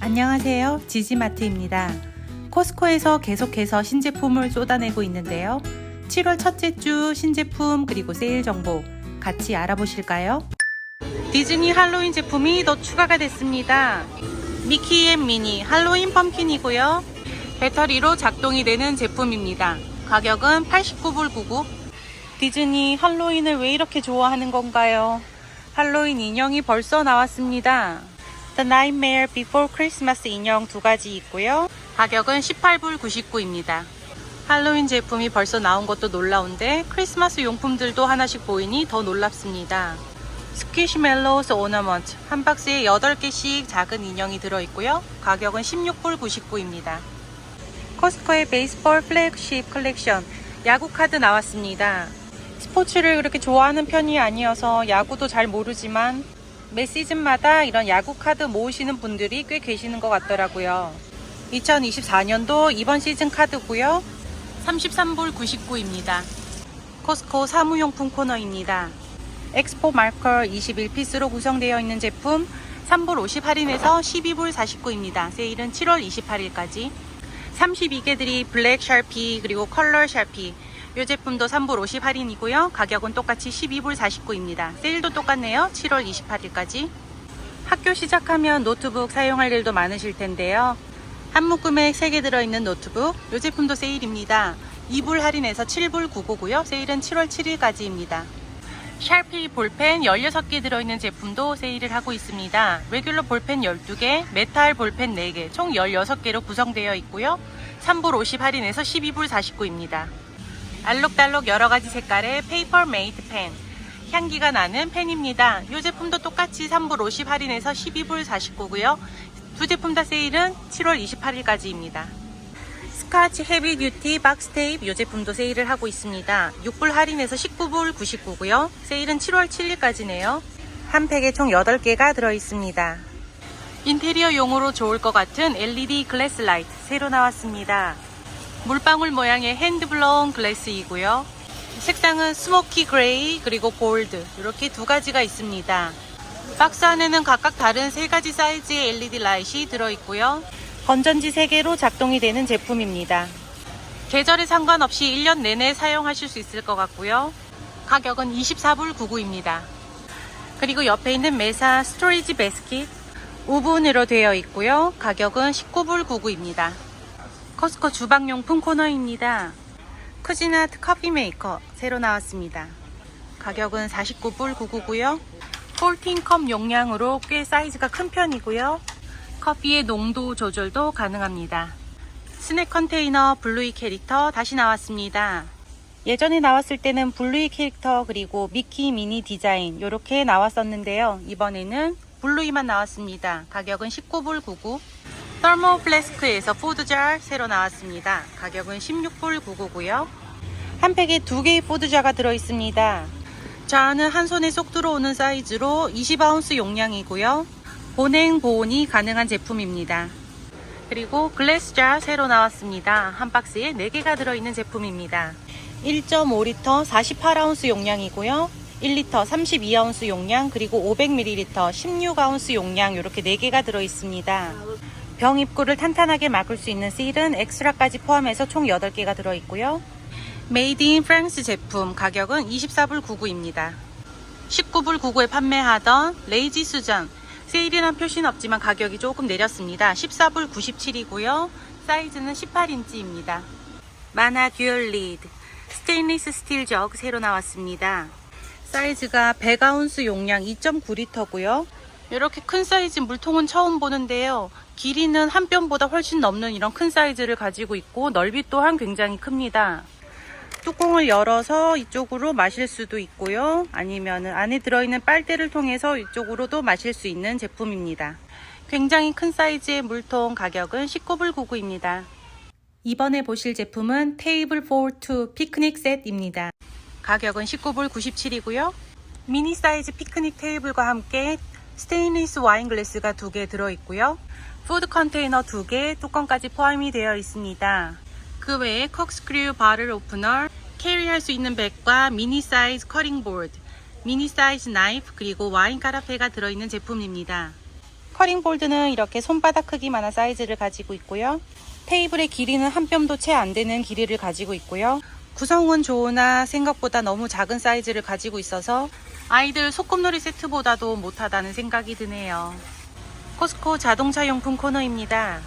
안녕하세요. 지지마트입니다. 코스코에서 계속해서 신제품을 쏟아내고 있는데요. 7월 첫째 주 신제품 그리고 세일 정보 같이 알아보실까요? 디즈니 할로윈 제품이 더 추가가 됐습니다. 미키 앤 미니 할로윈 펌킨이고요. 배터리로 작동이 되는 제품입니다. 가격은 89불 99. 디즈니 할로윈을 왜 이렇게 좋아하는 건가요? 할로윈 인형이 벌써 나왔습니다. The Nightmare Before Christmas 인형 두 가지 있고요. 가격은 18불 99입니다. 할로윈 제품이 벌써 나온 것도 놀라운데 크리스마스 용품들도 하나씩 보이니 더 놀랍습니다. 스퀴시멜로우스 오너먼트 한 박스에 8개씩 작은 인형이 들어있고요. 가격은 16불 99입니다. 코스코의 베이스볼 플래그십 컬렉션 야구 카드 나왔습니다. 스포츠를 그렇게 좋아하는 편이 아니어서 야구도 잘 모르지만 매 시즌마다 이런 야구 카드 모으시는 분들이 꽤 계시는 것 같더라고요. 2024년도 이번 시즌 카드고요. 33불 99입니다. 코스코 사무용품 코너입니다. 엑스포 마커 21피스로 구성되어 있는 제품 3불 50 할인해서 12불 49입니다. 세일은 7월 28일까지. 32개들이 블랙 샤피 그리고 컬러 샤피 이 제품도 3불 50 할인이고요. 가격은 똑같이 12불 49입니다. 세일도 똑같네요. 7월 28일까지. 학교 시작하면 노트북 사용할 일도 많으실 텐데요. 한 묶음에 3개 들어있는 노트북 이 제품도 세일입니다. 2불 할인해서 7불 99고요. 세일은 7월 7일까지입니다. 샤피 볼펜 16개 들어있는 제품도 세일을 하고 있습니다. 레귤러 볼펜 12개, 메탈 볼펜 4개, 총 16개로 구성되어 있고요. 3불 50 할인해서 12불 49입니다. 알록달록 여러가지 색깔의 페이퍼 메이드 펜 향기가 나는 펜입니다. 이 제품도 똑같이 3불 50 할인해서 12불 49고요. 두 제품 다 세일은 7월 28일까지입니다. 스카치 헤비 듀티 박스 테이프 이 제품도 세일을 하고 있습니다. 6불 할인해서 19불 99고요. 세일은 7월 7일까지네요. 한 팩에 총 8개가 들어있습니다. 인테리어용으로 좋을 것 같은 LED 글래스 라이트 새로 나왔습니다. 물방울 모양의 핸드블로운 글래스이고요. 색상은 스모키 그레이 그리고 골드 이렇게 두 가지가 있습니다. 박스 안에는 각각 다른 세 가지 사이즈의 LED 라이트이 들어있고요. 건전지 3개로 작동이 되는 제품입니다. 계절에 상관없이 1년 내내 사용하실 수 있을 것 같고요. 가격은 24불 99입니다. 그리고 옆에 있는 메사 스토리지 베스킷 우분으로 되어 있고요. 가격은 19불 99입니다. 커스코 주방용품 코너입니다. 쿠지나트 커피 메이커 새로 나왔습니다. 가격은 49불 99고요. 14컵 용량으로 꽤 사이즈가 큰 편이고요. 커피의 농도 조절도 가능합니다. 스낵 컨테이너 블루이 캐릭터 다시 나왔습니다. 예전에 나왔을 때는 블루이 캐릭터 그리고 미키 미니 디자인 이렇게 나왔었는데요. 이번에는 블루이만 나왔습니다. 가격은 19불 99. 썰모 플래스크에서 푸드जार 새로 나왔습니다. 가격은 16불 99고요. 한 팩에 두 개의 푸드자가 들어 있습니다. 자는 한 손에 쏙 들어오는 사이즈로 20아운스 용량이고요. 보냉 보온이 가능한 제품입니다. 그리고 글래스자 새로 나왔습니다. 한 박스에 4개가 들어있는 제품입니다. 1.5리터 48아운스 용량이고요. 1리터 32아운스 용량 그리고 500ml 16아운스 용량 이렇게 4개가 들어있습니다. 병 입구를 탄탄하게 막을 수 있는 실은 엑스트라까지 포함해서 총 8개가 들어있고요. 메이드 인 프랑스 제품 가격은 24불 99입니다. 19불 99에 판매하던 레이지 수전 세일이란 표시는 없지만 가격이 조금 내렸습니다. 14불 97이고요. 사이즈는 18인치입니다. 마나 듀얼 리드 스테인리스 스틸 저그 새로 나왔습니다. 사이즈가 100아운스 용량 2.9리터고요. 이렇게 큰 사이즈 물통은 처음 보는데요. 길이는 한 뼘보다 훨씬 넘는 이런 큰 사이즈를 가지고 있고 넓이 또한 굉장히 큽니다. 뚜껑을 열어서 이쪽으로 마실 수도 있고요. 아니면 안에 들어있는 빨대를 통해서 이쪽으로도 마실 수 있는 제품입니다. 굉장히 큰 사이즈의 물통 가격은 19불 99입니다. 이번에 보실 제품은 테이블 4-2 피크닉 셋입니다. 가격은 19불 97이고요. 미니 사이즈 피크닉 테이블과 함께 스테인리스 와인 글래스가 두 개 들어있고요. 푸드 컨테이너 두 개, 뚜껑까지 포함이 되어 있습니다. 그 외에 콕스크류 바를 오프너, 캐리할 수 있는 백과 미니 사이즈 커링 보드, 미니 사이즈 나이프 그리고 와인 카라페가 들어있는 제품입니다. 커링 볼드는 이렇게 손바닥 크기만한 사이즈를 가지고 있고요. 테이블의 길이는 한 뼘도 채 안 되는 길이를 가지고 있고요. 구성은 좋으나 생각보다 너무 작은 사이즈를 가지고 있어서 아이들 소꿉놀이 세트보다도 못하다는 생각이 드네요. 코스코 자동차 용품 코너입니다.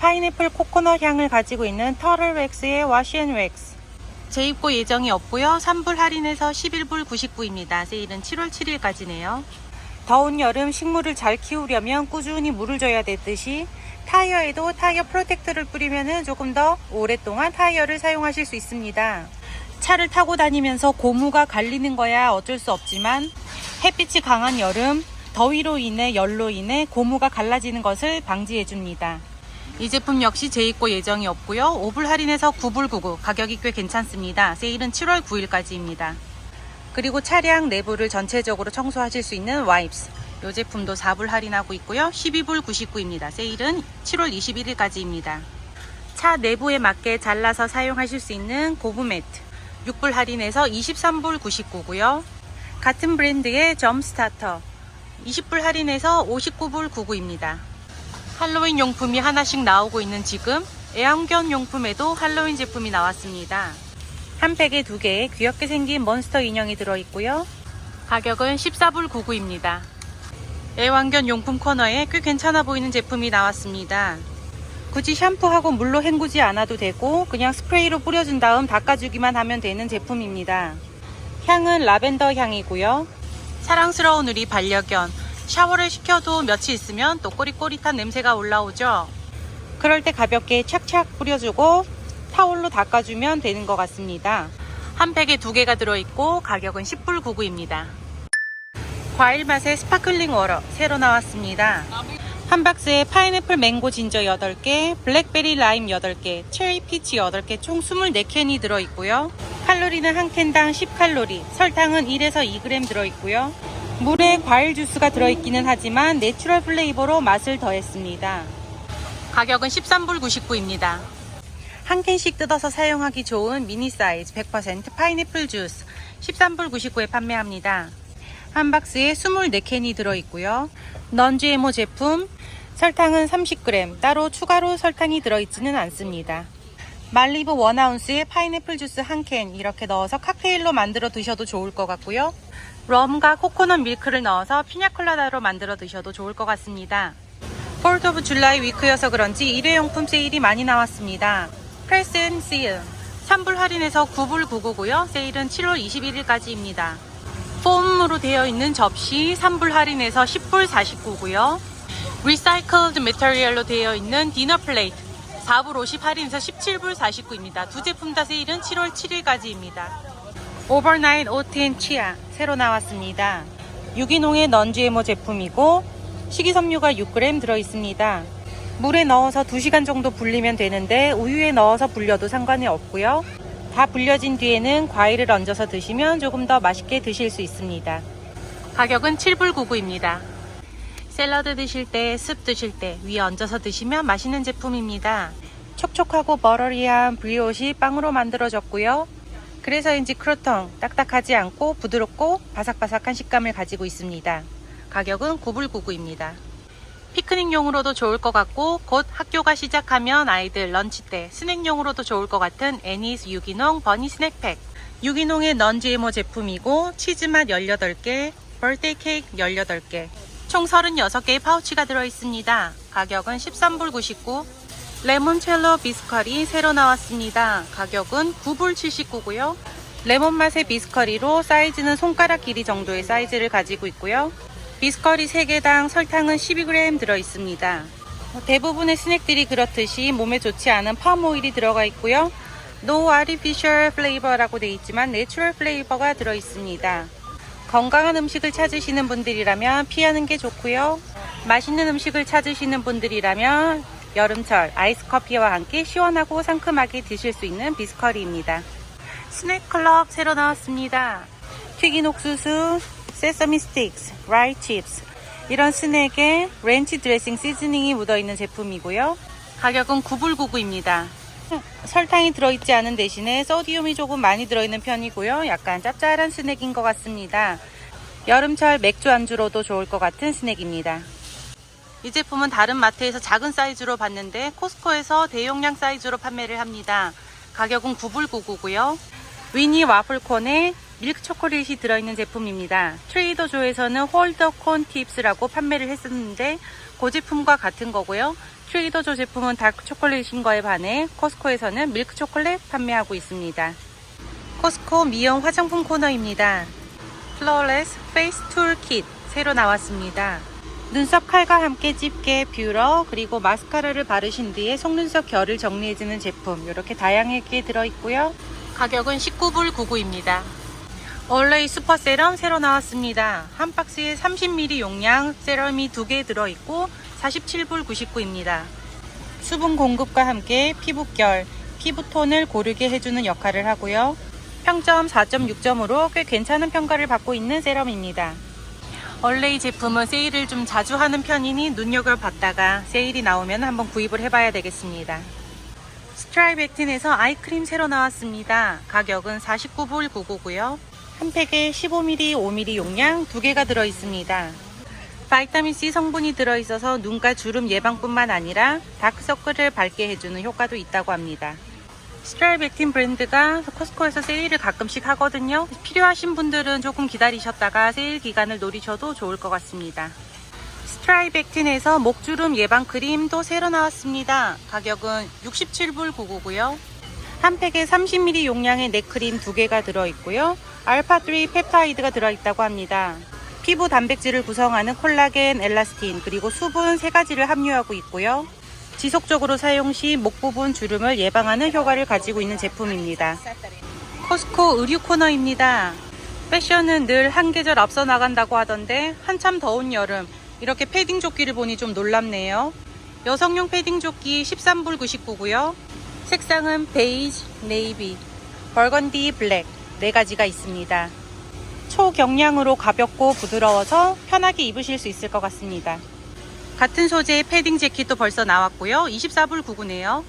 파인애플 코코넛 향을 가지고 있는 터틀 웩스의 와시앤 웩스. 재입고 예정이 없고요. 3불 할인해서 11불 99입니다. 세일은 7월 7일까지네요. 더운 여름 식물을 잘 키우려면 꾸준히 물을 줘야 되듯이 타이어에도 타이어 프로텍터를 뿌리면 조금 더 오랫동안 타이어를 사용하실 수 있습니다. 차를 타고 다니면서 고무가 갈리는 거야 어쩔 수 없지만 햇빛이 강한 여름, 더위로 인해 열로 인해 고무가 갈라지는 것을 방지해 줍니다. 이 제품 역시 재입고 예정이 없고요. 5불 할인해서 9불 99 가격이 꽤 괜찮습니다. 세일은 7월 9일까지입니다. 그리고 차량 내부를 전체적으로 청소하실 수 있는 와이프스. 이 제품도 4불 할인하고 있고요. 12불 99입니다. 세일은 7월 21일까지입니다. 차 내부에 맞게 잘라서 사용하실 수 있는 고무 매트. 6불 할인해서 23불 99고요. 같은 브랜드의 점 스타터. 20불 할인해서 59불 99입니다. 할로윈 용품이 하나씩 나오고 있는 지금 애완견 용품에도 할로윈 제품이 나왔습니다. 한 팩에 두 개의 귀엽게 생긴 몬스터 인형이 들어있고요. 가격은 14불 99입니다. 애완견 용품 코너에 꽤 괜찮아 보이는 제품이 나왔습니다. 굳이 샴푸하고 물로 헹구지 않아도 되고 그냥 스프레이로 뿌려준 다음 닦아주기만 하면 되는 제품입니다. 향은 라벤더 향이고요. 사랑스러운 우리 반려견 샤워를 시켜도 며칠 있으면 또 꼬릿꼬릿한 냄새가 올라오죠. 그럴 때 가볍게 착착 뿌려주고 타올로 닦아주면 되는 것 같습니다. 한 팩에 두 개가 들어있고 가격은 10불 99입니다. 과일 맛의 스파클링 워터 새로 나왔습니다. 한 박스에 파인애플 맹고 진저 8개, 블랙베리 라임 8개, 체리 피치 8개 총 24캔이 들어있고요. 칼로리는 한 캔당 10칼로리, 설탕은 1에서 2g 들어있고요. 물에 과일 주스가 들어있기는 하지만 내추럴 플레이버로 맛을 더했습니다. 가격은 13불 99입니다. 한 캔씩 뜯어서 사용하기 좋은 미니 사이즈 100% 파인애플 주스 13불 99에 판매합니다. 한 박스에 24캔이 들어있고요. 넌 GMO 제품 설탕은 30g 따로 추가로 설탕이 들어있지는 않습니다. 말리브 원아운스에 파인애플 주스 한 캔 이렇게 넣어서 칵테일로 만들어 드셔도 좋을 것 같고요. 럼과 코코넛 밀크를 넣어서 피냐콜라다로 만들어 드셔도 좋을 것 같습니다. 4th 오브 줄라이 위크여서 그런지 일회용품 세일이 많이 나왔습니다. 프레스 앤 시일 3불 할인해서 9불 99고요. 세일은 7월 21일까지입니다. 폼으로 되어 있는 접시 3불 할인해서 10불 49고요. 리사이클드 메터리얼로 되어 있는 디너 플레이트 4불 50 할인해서 17불 49입니다. 두 제품 다 세일은 7월 7일까지입니다. 오버나잇 오트앤 치아 새로 나왔습니다. 유기농의 넌GMO 제품이고 식이섬유가 6g 들어있습니다. 물에 넣어서 2시간 정도 불리면 되는데 우유에 넣어서 불려도 상관이 없고요. 다 불려진 뒤에는 과일을 얹어서 드시면 조금 더 맛있게 드실 수 있습니다. 가격은 7불 99입니다. 샐러드 드실 때, 습 드실 때 위에 얹어서 드시면 맛있는 제품입니다. 촉촉하고 버러리한 브리옷이 빵으로 만들어졌고요. 그래서인지 크로텅 딱딱하지 않고 부드럽고 바삭바삭한 식감을 가지고 있습니다. 가격은 9불 99입니다. 피크닉용으로도 좋을 것 같고 곧 학교가 시작하면 아이들 런치 때 스낵용으로도 좋을 것 같은 애니스 유기농 버니 스낵팩 유기농의 넌 GMO 제품이고 치즈맛 18개, 벌데이 케이크 18개 총 36개의 파우치가 들어있습니다. 가격은 13불 99 레몬첼로 비스커리 새로 나왔습니다. 가격은 9불 79고요. 레몬 맛의 비스커리로 사이즈는 손가락 길이 정도의 사이즈를 가지고 있고요. 비스커리 3개당 설탕은 12g 들어 있습니다. 대부분의 스낵들이 그렇듯이 몸에 좋지 않은 팜오일이 들어가 있고요. No artificial flavor라고 되어 있지만 내추럴 플레이버가 들어 있습니다. 건강한 음식을 찾으시는 분들이라면 피하는 게 좋고요. 맛있는 음식을 찾으시는 분들이라면 여름철 아이스 커피와 함께 시원하고 상큼하게 드실 수 있는 비스커리입니다. 스낵 클럽 새로 나왔습니다. 튀긴 옥수수, 세서미 스틱스, 라이 칩스 이런 스낵에 렌치 드레싱 시즈닝이 묻어있는 제품이고요. 가격은 9불 99입니다. 설탕이 들어있지 않은 대신에 소디움이 조금 많이 들어있는 편이고요. 약간 짭짤한 스낵인 것 같습니다. 여름철 맥주 안주로도 좋을 것 같은 스낵입니다. 이 제품은 다른 마트에서 작은 사이즈로 봤는데 코스코에서 대용량 사이즈로 판매를 합니다. 가격은 9불99고요. 위니 와플콘에 밀크 초콜릿이 들어있는 제품입니다. 트레이더조에서는 홀더 콘 팁스라고 판매를 했었는데 그 제품과 같은 거고요. 트레이더조 제품은 다크 초콜릿인 거에 반해 코스코에서는 밀크 초콜릿 판매하고 있습니다. 코스코 미용 화장품 코너입니다. 플로레스 페이스 툴킷 새로 나왔습니다. 눈썹 칼과 함께 집게, 뷰러, 그리고 마스카라를 바르신 뒤에 속눈썹 결을 정리해주는 제품 이렇게 다양하게 들어있고요. 가격은 19불 99입니다. 올레이 슈퍼 세럼 새로 나왔습니다. 한 박스에 30ml 용량 세럼이 2개 들어있고 47불 99입니다. 수분 공급과 함께 피부결, 피부톤을 고르게 해주는 역할을 하고요. 평점 4.6점으로 꽤 괜찮은 평가를 받고 있는 세럼입니다. 원래 이 제품은 세일을 좀 자주 하는 편이니 눈여겨봤다가 세일이 나오면 한번 구입을 해봐야 되겠습니다. 스트라이백틴에서 아이크림 새로 나왔습니다. 가격은 49불 99고요. 한 팩에 15ml, 5ml 용량 두 개가 들어 있습니다. 바이타민C 성분이 들어 있어서 눈가 주름 예방뿐만 아니라 다크서클을 밝게 해주는 효과도 있다고 합니다. 스트라이백틴 브랜드가 코스코에서 세일을 가끔씩 하거든요. 필요하신 분들은 조금 기다리셨다가 세일 기간을 노리셔도 좋을 것 같습니다. 스트라이백틴에서 목주름 예방 크림도 새로 나왔습니다. 가격은 67불 99고요. 한 팩에 30ml 용량의 넥크림 두 개가 들어있고요. 알파3 펩타이드가 들어있다고 합니다. 피부 단백질을 구성하는 콜라겐, 엘라스틴, 그리고 수분 세 가지를 함유하고 있고요. 지속적으로 사용 시 목 부분 주름을 예방하는 효과를 가지고 있는 제품입니다. 코스코 의류 코너입니다. 패션은 늘 한 계절 앞서 나간다고 하던데 한참 더운 여름 이렇게 패딩 조끼를 보니 좀 놀랍네요. 여성용 패딩 조끼 13불 99고요. 색상은 베이지, 네이비, 벌건디, 블랙 네 가지가 있습니다. 초경량으로 가볍고 부드러워서 편하게 입으실 수 있을 것 같습니다. 같은 소재의 패딩 재킷도 벌써 나왔고요. 24불 99네요.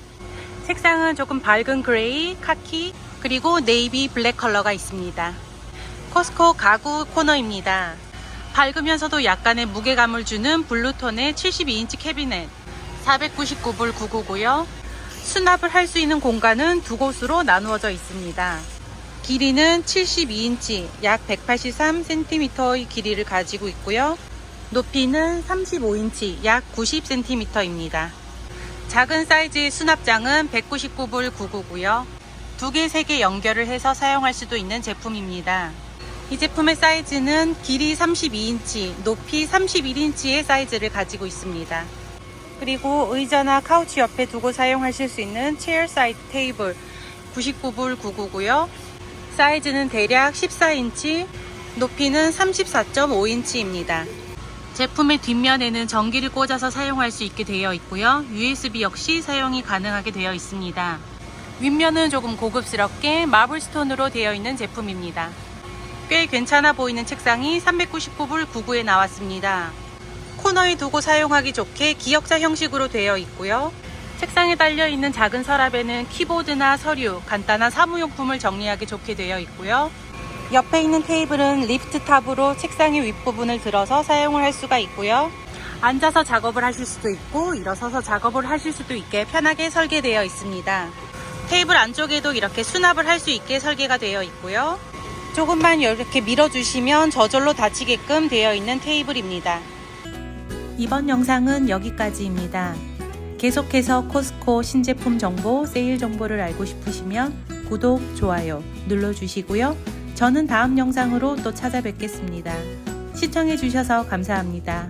색상은 조금 밝은 그레이, 카키, 그리고 네이비 블랙 컬러가 있습니다. 코스코 가구 코너입니다. 밝으면서도 약간의 무게감을 주는 블루톤의 72인치 캐비넷 499불 99고요. 수납을 할 수 있는 공간은 두 곳으로 나누어져 있습니다. 길이는 72인치, 약 183cm의 길이를 가지고 있고요. 높이는 35인치, 약 90cm입니다. 작은 사이즈의 수납장은 199불 99고요. 두 개, 세 개 연결을 해서 사용할 수도 있는 제품입니다. 이 제품의 사이즈는 길이 32인치, 높이 31인치의 사이즈를 가지고 있습니다. 그리고 의자나 카우치 옆에 두고 사용하실 수 있는 체어 사이드 테이블 99불 99고요. 사이즈는 대략 14인치, 높이는 34.5인치입니다. 제품의 뒷면에는 전기를 꽂아서 사용할 수 있게 되어 있고요. USB 역시 사용이 가능하게 되어 있습니다. 윗면은 조금 고급스럽게 마블스톤으로 되어 있는 제품입니다. 꽤 괜찮아 보이는 책상이 399불 99에 나왔습니다. 코너에 두고 사용하기 좋게 기역자 형식으로 되어 있고요. 책상에 달려 있는 작은 서랍에는 키보드나 서류, 간단한 사무용품을 정리하기 좋게 되어 있고요. 옆에 있는 테이블은 리프트 탑으로 책상의 윗부분을 들어서 사용을 할 수가 있고요. 앉아서 작업을 하실 수도 있고 일어서서 작업을 하실 수도 있게 편하게 설계되어 있습니다. 테이블 안쪽에도 이렇게 수납을 할 수 있게 설계가 되어 있고요. 조금만 이렇게 밀어주시면 저절로 닫히게끔 되어 있는 테이블입니다. 이번 영상은 여기까지입니다. 계속해서 코스코 신제품 정보, 세일 정보를 알고 싶으시면 구독, 좋아요 눌러주시고요. 저는 다음 영상으로 또 찾아뵙겠습니다. 시청해주셔서 감사합니다.